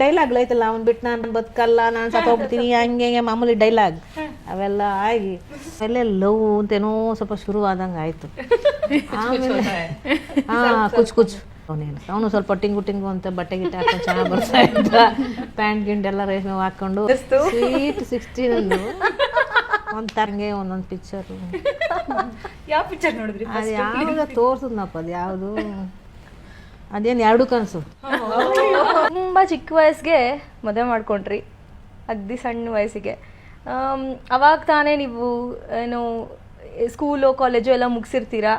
Dialogue ಐತಲ್ಲ ಅವ್ನು ಬಿಟ್ಟು ನಾನು ಬದುಕಲ್ಲ ನಾನು ಸತ್ತೋಗ್ತೀನಿ ಹಂಗೆ ಹಂಗೆ ಮಾಮೂಲಿ ಡೈಲಾಗ್ ಅವೆಲ್ಲ ಆಗಿ ಆಮೇಲೆ ಲವ್ ಅಂತೇನೋ ಸ್ವಲ್ಪ ಶುರುವಾದಂಗೆ ಆಯಿತು. ಆಮೇಲೆ ಹಾಂ ಕುಚ್ ಕುಚ್. ಅವನೇನು ಅವನು ಸ್ವಲ್ಪ ಟಿಂಗು ಟಿಂಗು ಅಂತ ಬಟ್ಟೆ ಗಿಟ್ಟೆ ಹಾಕೊಂಡು ಚೆನ್ನಾಗಿ ಬರ್ತಾ ಇದ್ದ. ಪ್ಯಾಂಟ್ ಗಿಂಟ್ ಎಲ್ಲ ರೇಷ್ಮೆ ಹಾಕೊಂಡು ಸ್ವೀಟ್ ಸಿಕ್ಸ್ಟೀನಂದು ಒಂದು ತರಂಗೆ ಒಂದೊಂದು ಪಿಕ್ಚರ್ ಯಾವ ಪಿಕ್ಚರ್ ನೋಡಿದ್ರಿ ಅದು ಯಾವಾಗ ತೋರ್ಸದ್ನಪ್ಪ ಅದು ಯಾವುದು? ಅದೇನು ಎರಡು ಕನಸು. ತುಂಬ ಚಿಕ್ಕ ವಯಸ್ಸಿಗೆ ಮದುವೆ ಮಾಡ್ಕೊಂಡ್ರಿ, ಅಗ್ದಿ ಸಣ್ಣ ವಯಸ್ಸಿಗೆ. ಅವಾಗ ತಾನೇ ನೀವು, ಏನು ಸ್ಕೂಲು ಕಾಲೇಜು ಎಲ್ಲ ಮುಗಿಸಿರ್ತೀರಾ?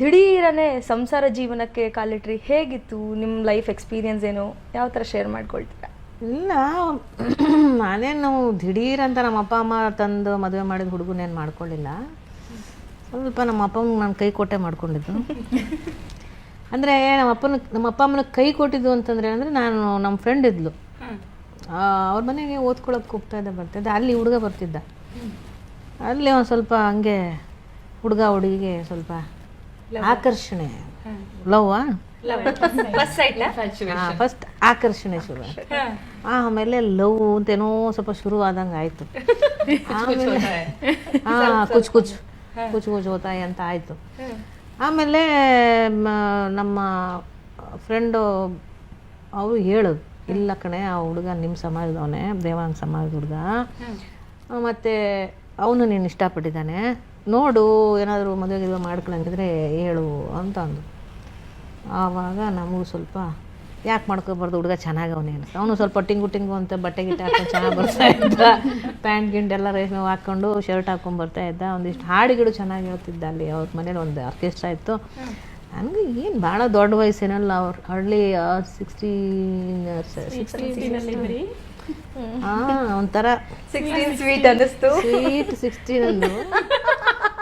ದಿಢೀರನೇ ಸಂಸಾರ ಜೀವನಕ್ಕೆ ಕಾಲಿಟ್ರಿ, ಹೇಗಿತ್ತು ನಿಮ್ಮ ಲೈಫ್ ಎಕ್ಸ್ಪೀರಿಯನ್ಸ್ ಏನು? ಯಾವ ಥರ ಶೇರ್ ಮಾಡ್ಕೊಳ್ತೀರಾ? ಇಲ್ಲ, ನಾನೇನು ದಿಢೀರ್ ಅಂತ ನಮ್ಮ ಅಪ್ಪ, ಅಮ್ಮ ತಂದು ಮದುವೆ ಮಾಡಿದ ಹುಡುಗನೇನು ಮಾಡ್ಕೊಳ್ಳಿಲ್ಲ ಸ್ವಲ್ಪ ನಮ್ಮ ಅಪ್ಪಂಗೆ ನಾನು ಕೈ ಕೊಟ್ಟೆ ಮಾಡ್ಕೊಂಡಿದ್ದು. ಅಂದರೆ ನಮ್ಮ ಅಪ್ಪನ ನಮ್ಮ ಅಪ್ಪ ಅಮ್ಮನ ಕೈ ಕೊಟ್ಟಿದ್ದು ಅಂತಂದರೆ ಅಂದರೆ ನಾನು ನಮ್ಮ ಫ್ರೆಂಡ್ ಇದ್ಲು. ಅವ್ರ ಮನೆಗೆ ಓದ್ಕೊಳಕ್ಕೆ ಹೋಗ್ತಾ ಇದ್ದೆ ಬರ್ತಿದ್ದೆ ಅಲ್ಲಿ ಹುಡುಗ ಬರ್ತಿದ್ದ. ಅಲ್ಲಿ ಒಂದು ಸ್ವಲ್ಪ ಹಂಗೆ ಹುಡುಗ ಹುಡುಗಿಗೆ ಸ್ವಲ್ಪ ಆಕರ್ಷಣೆ. ಲವ್ ಫಸ್ಟ್ ಆಕರ್ಷಣೆ ಶುರು. ಆಮೇಲೆ ಲವ್ ಅಂತೇನೋ ಸ್ವಲ್ಪ ಶುರುವಾದಂಗೆ ಆಯಿತು. ಆಮೇಲೆ ಹಾಂ ಕುಚ್ ಕುಚ್. ಕುಚ್ ಕುಚ್ ಹೋತಾಯಿ ಅಂತ ಆಯಿತು. ಆಮೇಲೆ ಮ- ನಮ್ಮ ಫ್ರೆಂಡು ಅವರು ಹೇಳೋದು ಇಲ್ಲ ಕಣೆ ಆ ಹುಡುಗ ನಿಮ್ಮ ಸಮಾಜದವನೇ ದೇವಾಂಗ ಸಮಾಜದ ಹುಡುಗ. ಮತ್ತು ಅವನು ನೀನು ಇಷ್ಟಪಟ್ಟಿದ್ದಾನೆ. ನೋಡು ಏನಾದರೂ ಮದುವೆ ಗಿದುವೆ ಮಾಡ್ಕೊಳಂಗಿದ್ರೆ ಹೇಳು ಅಂತ ಅಂದು ಆವಾಗ ನಮಗೂ ಸ್ವಲ್ಪ ಯಾಕೆ ಮಾಡ್ಕೋಬಾರ್ದು ಹುಡುಗ ಚೆನ್ನಾಗಿ ಅವನೇನು ಅವನು ಸ್ವಲ್ಪ ಟಿಂಗು ಟಿಂಗು ಅಂತ ಬಟ್ಟೆ ಗಿಟ್ಟೆ ಹಾಕೊಂಡು ಚೆನ್ನಾಗಿ ಬರ್ತಾ ಇದ್ದ. ಪ್ಯಾಂಟ್ ಗಿಂಟ್ ಎಲ್ಲ ರೇಷ್ಮೆ ಹಾಕ್ಕೊಂಡು ಶರ್ಟ್ ಹಾಕೊಂಡು ಬರ್ತಾ ಇದ್ದ. ಒಂದಿಷ್ಟು ಹಾಡುಗಳು ಚೆನ್ನಾಗಿ ಹೇಳ್ತಿದ್ದ ಅಲ್ಲಿ ಅವ್ರ ಮನೇಲಿ ಒಂದು ಆರ್ಕೆಸ್ಟ್ರಾ ಇತ್ತು. ನನಗೆ ಏನು ಭಾಳ ದೊಡ್ಡ ವಯಸ್ಸೇನಲ್ಲ ಅವ್ರು ಹಳ್ಳಿ ಸಿಕ್ಸ್ಟೀನ್ ಸಿಕ್ಸ್ಟೀನ್ ಹಾಂ ಒಂಥರ ಸಿಕ್ಸ್ಟೀನ್ ಸ್ವೀಟ್ ಅನ್ನಿಸ್ತು. ಸ್ವೀಟ್ ಸಿಕ್ಸ್ಟೀನಂದು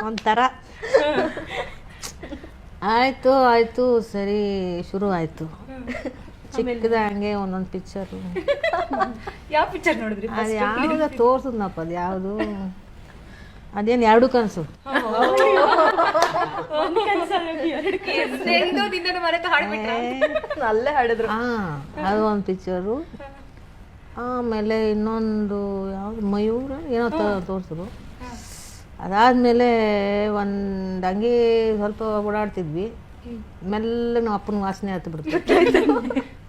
ಒಂಥರ. ಆಯಿತು ಆಯಿತು ಸರಿ ಶುರು ಆಯಿತು. ಚಿಕ್ಕದ ಹಂಗೆ ಒಂದೊಂದು ಪಿಕ್ಚರ್ ಯಾವ ಪಿಕ್ಚರ್ ನೋಡಿದ್ರಿ ಅದು ಯಾವಾಗ ತೋರ್ಸದ್ನಪ್ಪ ಅದು ಯಾವುದು? ಅದೇನು ಎರಡು ಕನಸು. ಅಲ್ಲೇ ಹಾಡಿದ್ರು. ಹಾಂ ಅದು ಒಂದು ಪಿಕ್ಚರು ಆಮೇಲೆ ಇನ್ನೊಂದು ಯಾವುದು? ಮಯೂರ? ಏನೋ ತೋರಿಸಿದ್ರು ಅದಾದ್ಮೇಲೆ ಒಂದು ಹಂಗೆ ಸ್ವಲ್ಪ ಓಡಾಡ್ತಿದ್ವಿ. ಮೆಲ್ಲ ಅಪ್ಪನ ವಾಸನೆ ಹತ್ತು ಬಿಡ್ತು.